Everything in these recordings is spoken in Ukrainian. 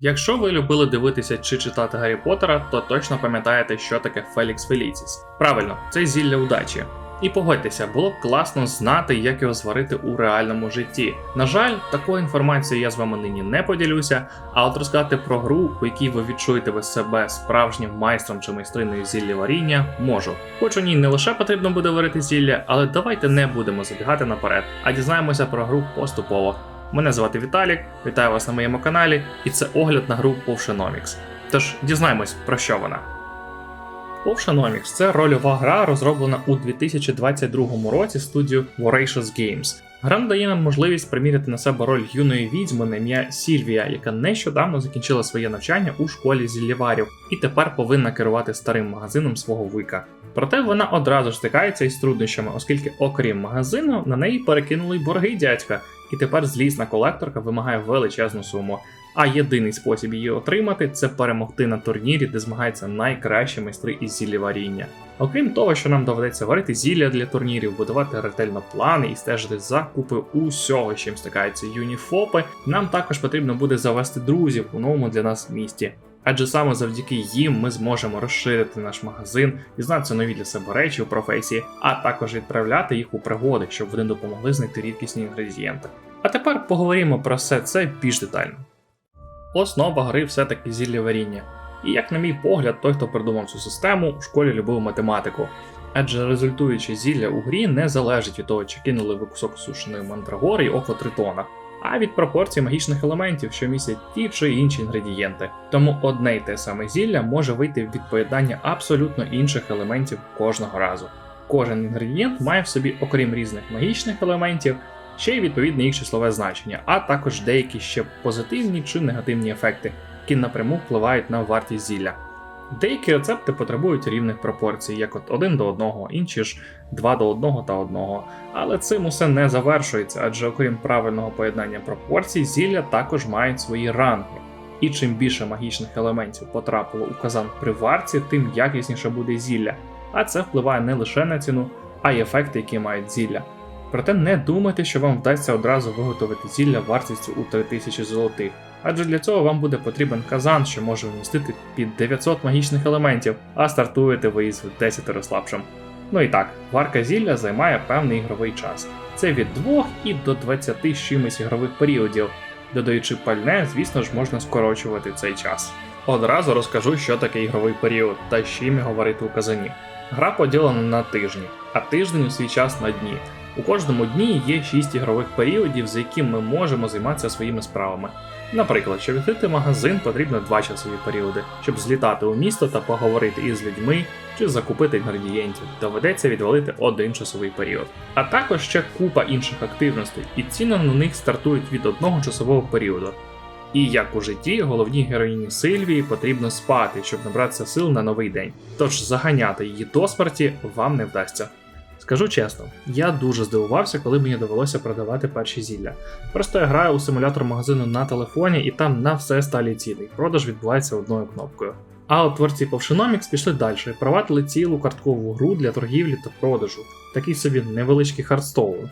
Якщо ви любили дивитися чи читати Гаррі Поттера, то точно пам'ятаєте, що таке Фелікс Феліціс. Правильно, це зілля удачі. І погодьтеся, було б класно знати, як його зварити у реальному житті. На жаль, такою інформацією я з вами нині не поділюся, а от розказати про гру, у якій ви відчуєте ви себе справжнім майстром чи майстриною зілля варіння, можу. Хоч у ній не лише потрібно буде варити зілля, але давайте не будемо забігати наперед, а дізнаємося про гру поступово. Мене звати Віталік, вітаю вас на моєму каналі, і це огляд на гру Povshenomics. Тож дізнаємось, про що вона. Povshenomics – це рольова гра, розроблена у 2022 році студією Voracious Games. Гра надає нам можливість приміряти на себе роль юної відьми на ім'я Сільвія, яка нещодавно закінчила своє навчання у школі зіллєварів і тепер повинна керувати старим магазином свого вика. Проте вона одразу ж стикається із труднощами, оскільки, окрім магазину, на неї перекинули й борги дядька, і тепер злісна колекторка вимагає величезну суму. А єдиний спосіб її отримати це перемогти на турнірі, де змагаються найкращі майстри із зіллєваріння. Окрім того, що нам доведеться варити зілля для турнірів, будувати ретельно плани і стежити за купи усього, чим стикаються юні ФОПи, нам також потрібно буде завести друзів у новому для нас місті. Адже саме завдяки їм ми зможемо розширити наш магазин, дізнатися нові для себе речі у професії, а також відправляти їх у пригоди, щоб вони допомогли знайти рідкісні інгредієнти. А тепер поговоримо про все це більш детально. Основа гри все-таки зілля варіння. І як на мій погляд, той, хто придумав цю систему, у школі любив математику. Адже результуюче зілля у грі не залежить від того, чи кинули ви кусок сушеної мандрагори й око тритона, а від пропорцій магічних елементів, що містять ті чи інші інгредієнти. Тому одне й те саме зілля може вийти від поєднання абсолютно інших елементів кожного разу. Кожен інгредієнт має в собі, окрім різних магічних елементів, ще й відповідне їх числове значення, а також деякі ще позитивні чи негативні ефекти, які напряму впливають на вартість зілля. Деякі рецепти потребують рівних пропорцій, як от 1 до 1, інші ж 2 до 1 та 1. Але цим усе не завершується, адже окрім правильного поєднання пропорцій, зілля також мають свої ранги. І чим більше магічних елементів потрапило у казан при варці, тим якісніше буде зілля. А це впливає не лише на ціну, а й ефекти, які мають зілля. Проте не думайте, що вам вдасться одразу виготовити зілля вартістю у 3000 золотих, адже для цього вам буде потрібен казан, що може вмістити під 900 магічних елементів, а стартуєте ви із 10 слабшим. Ну і так, варка зілля займає певний ігровий час. Це від 2 і до 20 з чимось ігрових періодів. Додаючи пальне, звісно ж, можна скорочувати цей час. Одразу розкажу, що таке ігровий період та з чим його варити у казані. Гра поділена на тижні, а тиждень у свій час на дні. У кожному дні є 6 ігрових періодів, за яким ми можемо займатися своїми справами. Наприклад, щоб відкрити магазин, потрібно два часові періоди, щоб злітати у місто та поговорити із людьми чи закупити інгредієнтів, доведеться відвалити один часовий період. А також ще купа інших активностей, і ціни на них стартують від одного часового періоду. І як у житті, головній героїні Сильвії потрібно спати, щоб набратися сил на новий день. Тож заганяти її до смерті вам не вдасться. Скажу чесно, я дуже здивувався, коли мені довелося продавати перші зілля. Просто я граю у симулятор магазину на телефоні, і там на все сталі ціни. Продаж відбувається одною кнопкою. А от творці Povshenomics пішли далі, провадили цілу карткову гру для торгівлі та продажу, такий собі невеличкий хардстоун.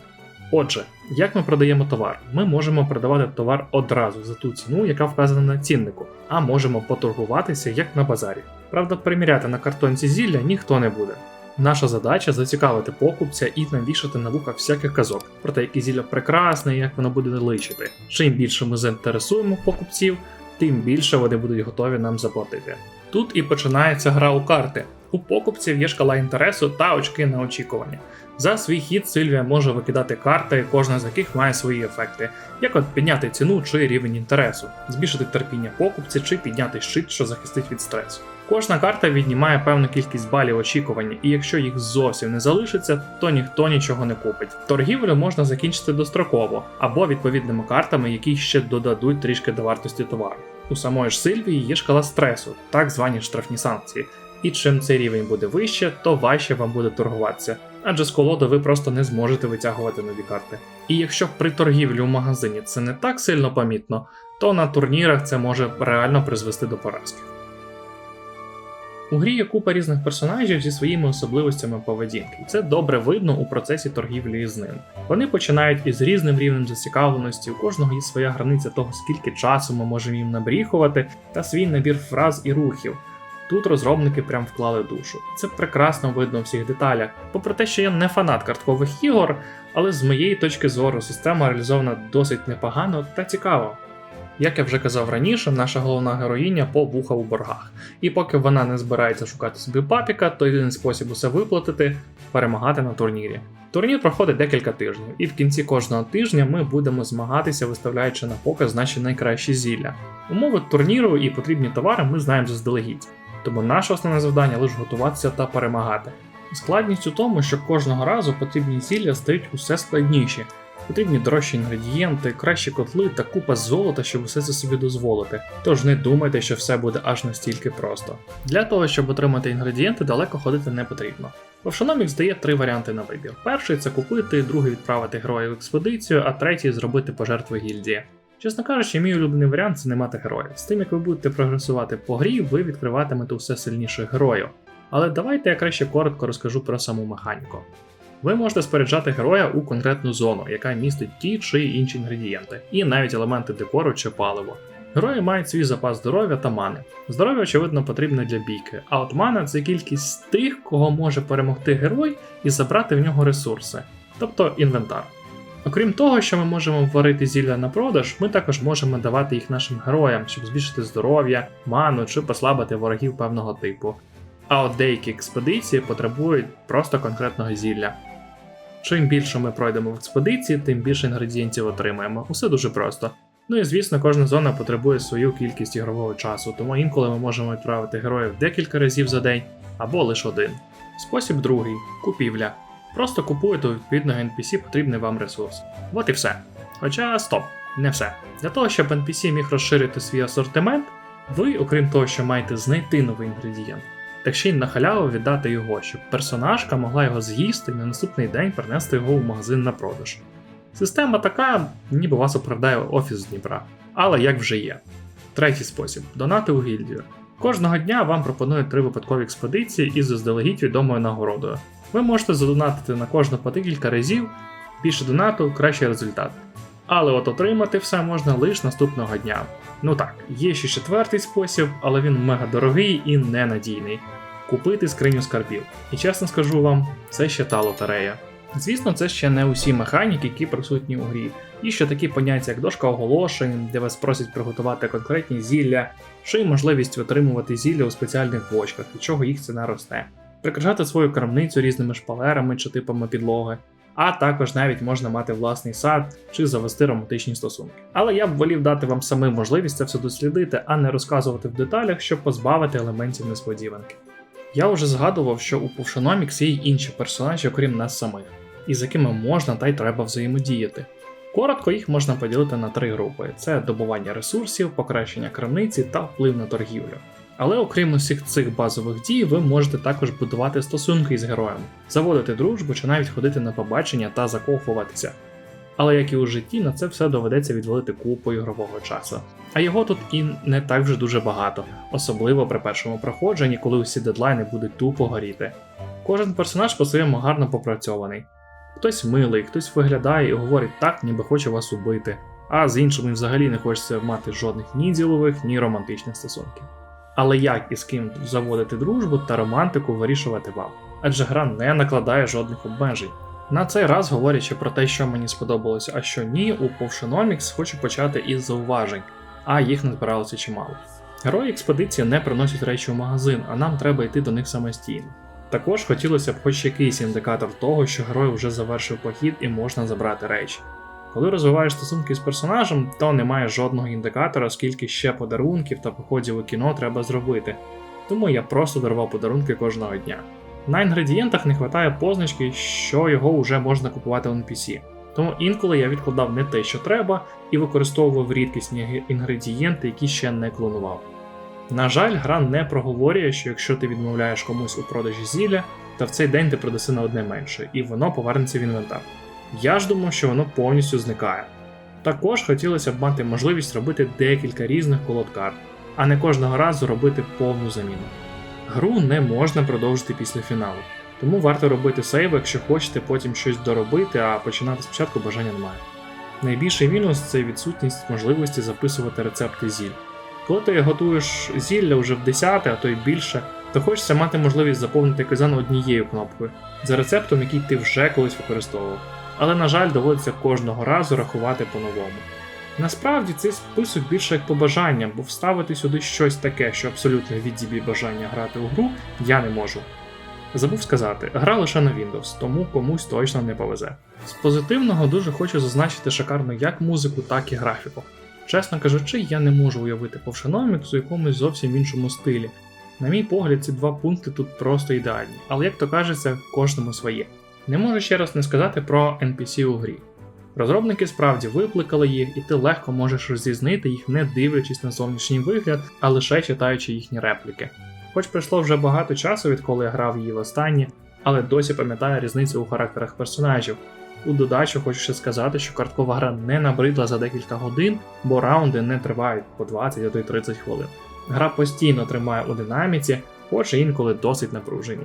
Отже, як ми продаємо товар? Ми можемо продавати товар одразу за ту ціну, яка вказана на ціннику, а можемо поторгуватися як на базарі. Правда, приміряти на картонці зілля ніхто не буде. Наша задача зацікавити покупця і навішати на вуха всяких казок про те, яке зілля прекрасне і як воно буде личити. Чим більше ми заінтересуємо покупців, тим більше вони будуть готові нам заплатити. Тут і починається гра у карти. У покупців є шкала інтересу та очки на очікування. За свій хід Сильвія може викидати карти, кожна з яких має свої ефекти, як от підняти ціну чи рівень інтересу, збільшити терпіння покупця чи підняти щит, що захистить від стресу. Кожна карта віднімає певну кількість балів очікування, і якщо їх зовсім не залишиться, то ніхто нічого не купить. Торгівлю можна закінчити достроково або відповідними картами, які ще додадуть трішки до вартості товару. У самої ж Сильвії є шкала стресу, так звані штрафні санкції. І чим цей рівень буде вище, то важче вам буде торгуватися, адже з колоди ви просто не зможете витягувати нові карти. І якщо при торгівлі у магазині це не так сильно помітно, то на турнірах це може реально призвести до поразки. У грі є купа різних персонажів зі своїми особливостями поведінки, і це добре видно у процесі торгівлі з ним. Вони починають із різним рівнем зацікавленості, у кожного є своя границя того, скільки часу ми можемо їм набріхувати, та свій набір фраз і рухів. Тут розробники прям вклали душу. Це прекрасно видно у всіх деталях. Попри те, що я не фанат карткових ігор, але з моєї точки зору система реалізована досить непогано та цікаво. Як я вже казав раніше, наша головна героїня по вуха у боргах. І поки вона не збирається шукати собі папіка, то єдиний спосіб усе виплатити перемагати на турнірі. Турнір проходить декілька тижнів, і в кінці кожного тижня ми будемо змагатися, виставляючи на показ наші найкращі зілля. Умови турніру і потрібні товари ми знаємо заздалегідь. Тому наше основне завдання лише готуватися та перемагати. Складність у тому, що кожного разу потрібні зілля стають усе складніші. Потрібні дорожчі інгредієнти, кращі котли та купа золота, щоб усе це собі дозволити. Тож не думайте, що все буде аж настільки просто. Для того, щоб отримати інгредієнти, далеко ходити не потрібно. Овшономікс дає три варіанти на вибір: перший це купити, другий відправити героя в експедицію, а третій зробити пожертви гільдії. Чесно кажучи, мій улюблений варіант це не мати героїв. З тим, як ви будете прогресувати по грі, ви відкриватимете усе сильніших героїв. Але давайте я краще коротко розкажу про саму механіку. Ви можете споряджати героя у конкретну зону, яка містить ті чи інші інгредієнти, і навіть елементи декору чи паливо. Герої мають свій запас здоров'я та мани. Здоров'я, очевидно, потрібне для бійки, а от мана це кількість тих, кого може перемогти герой і забрати в нього ресурси, тобто інвентар. Окрім того, що ми можемо варити зілля на продаж, ми також можемо давати їх нашим героям, щоб збільшити здоров'я, ману чи послабити ворогів певного типу. А от деякі експедиції потребують просто конкретного зілля. Чим більше ми пройдемо в експедиції, тим більше інгредієнтів отримаємо. Усе дуже просто. Ну і звісно, кожна зона потребує свою кількість ігрового часу, тому інколи ми можемо відправити героїв декілька разів за день або лише один. Спосіб другий купівля. Просто купуєте у відповідного NPC потрібний вам ресурс. От і все. Хоча стоп, не все. Для того, щоб NPC міг розширити свій асортимент, ви, окрім того, що маєте знайти новий інгредієнт, так ще й на халяву віддати його, щоб персонажка могла його з'їсти і на наступний день принести його в магазин на продаж. Система така, ніби вас оправдає офіс з Дніпра, але як вже є. Третій спосіб донати у гільдію. Кожного дня вам пропонують три випадкові експедиції із заздалегідь відомою нагородою. Ви можете задонатити на кожну по декілька разів, більше донату, кращий результат. Але от отримати все можна лише наступного дня. Ну так, є ще четвертий спосіб, але він мега дорогий і ненадійний. Купити скриню скарбів. І чесно скажу вам, це ще та лотерея. Звісно, це ще не усі механіки, які присутні у грі. Є ще такі поняття, як дошка оголошень, де вас просять приготувати конкретні зілля, чи й можливість отримувати зілля у спеціальних бочках, від чого їх ціна росте, прикрашати свою крамницю різними шпалерами чи типами підлоги, а також навіть можна мати власний сад чи завести романтичні стосунки. Але я б волів дати вам самим можливість це все дослідити, а не розказувати в деталях, щоб позбавити елементів несподіванки. Я вже згадував, що у Повшономікс є й інші персонажі, окрім нас самих, із якими можна та й треба взаємодіяти. Коротко їх можна поділити на три групи: це добування ресурсів, покращення крамниці та вплив на торгівлю. Але окрім усіх цих базових дій, ви можете також будувати стосунки із героями, заводити дружбу чи навіть ходити на побачення та закохуватися. Але як і у житті, на це все доведеться відвалити купу ігрового часу. А його тут і не так вже дуже багато, особливо при першому проходженні, коли усі дедлайни будуть тупо горіти. Кожен персонаж по-своєму гарно попрацьований. Хтось милий, хтось виглядає і говорить так, ніби хоче вас убити, а з іншими взагалі не хочеться мати жодних ні ділових, ні романтичних стосунків. Але як і з ким заводити дружбу та романтику вирішувати вам, адже гра не накладає жодних обмежень. На цей раз, говорячи про те, що мені сподобалося, а що ні, у Повшономікс хочу почати із зауважень, а їх не збиралося чимало. Герої експедиції не приносять речі у магазин, а нам треба йти до них самостійно. Також хотілося б хоч якийсь індикатор того, що герой вже завершив похід і можна забрати речі. Коли розвиваєш стосунки з персонажем, то немає жодного індикатора, скільки ще подарунків та походів у кіно треба зробити. Тому я просто дарував подарунки кожного дня. На інгредієнтах не вистачає позначки, що його вже можна купувати в NPC. Тому інколи я відкладав не те, що треба, і використовував рідкісні інгредієнти, які ще не клонував. На жаль, гра не проговорює, що якщо ти відмовляєш комусь у продажі зілля, то в цей день ти продаси на одне менше, і воно повернеться в інвентар. Я ж думав, що воно повністю зникає. Також хотілося б мати можливість робити декілька різних колод карт, а не кожного разу робити повну заміну. Гру не можна продовжити після фіналу, тому варто робити сейв, якщо хочете потім щось доробити, а починати спочатку бажання немає. Найбільший мінус це відсутність можливості записувати рецепти зіль. Коли ти готуєш зілля вже в 10, а то й більше, то хочеться мати можливість заповнити казан однією кнопкою за рецептом, який ти вже колись використовував. Але, на жаль, доводиться кожного разу рахувати по-новому. Насправді цей список більше як побажання, бо вставити сюди щось таке, що абсолютно відзіб'є бажання грати у гру, я не можу. Забув сказати, гра лише на Windows, тому комусь точно не повезе. З позитивного дуже хочу зазначити шикарно як музику, так і графіку. Чесно кажучи, я не можу уявити Повшеномікс у якомусь зовсім іншому стилі. На мій погляд, ці два пункти тут просто ідеальні, але як то кажеться, кожному своє. Не можу ще раз не сказати про NPC у грі. Розробники справді викликали їх, і ти легко можеш розрізнити їх, не дивлячись на зовнішній вигляд, а лише читаючи їхні репліки. Хоч пройшло вже багато часу, відколи я грав її востаннє, але досі пам'ятаю різницю у характерах персонажів. У додачу хочу ще сказати, що карткова гра не набридла за декілька годин, бо раунди не тривають по 20 а то й 30 хвилин. Гра постійно тримає у динаміці, хоч і інколи досить напружені.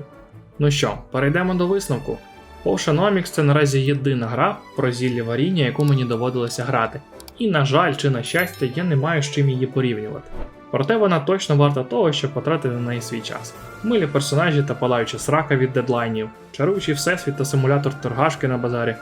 Ну що, перейдемо до висновку. Oceanomics це наразі єдина гра про зілля варіння, яку мені доводилося грати. І, на жаль, чи на щастя, я не маю з чим її порівнювати. Проте вона точно варта того, щоб потратити на неї свій час. Милі персонажі та палаюча срака від дедлайнів, чаруючий всесвіт та симулятор торгашки на базарі.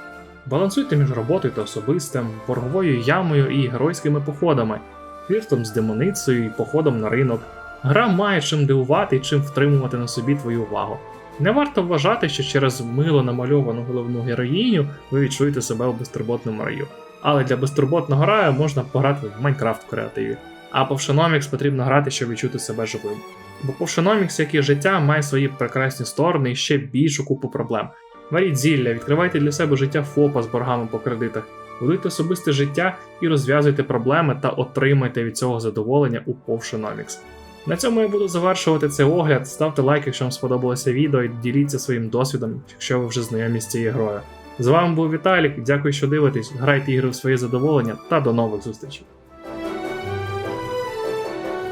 Балансуйте між роботою та особистим, борговою ямою і геройськими походами, фліртом з демоницею і походом на ринок. Гра має чим дивувати і чим втримувати на собі твою увагу. Не варто вважати, що через мило намальовану головну героїню ви відчуєте себе у безтурботному раю. Але для безтурботного раю можна пограти в Майнкрафт в креативі. А Повшеномікс потрібно грати, щоб відчути себе живим. Бо Повшеномікс, як і життя, має свої прекрасні сторони і ще більшу купу проблем. Варіть зілля, відкривайте для себе життя ФОПа з боргами по кредитах, будуйте особисте життя і розв'язуйте проблеми та отримайте від цього задоволення у Повшеномікс. На цьому я буду завершувати цей огляд. Ставте лайк, якщо вам сподобалося відео, і діліться своїм досвідом, якщо ви вже знайомі з цією грою. З вами був Віталік, дякую, що дивитесь, грайте ігри в своє задоволення та до нових зустрічей.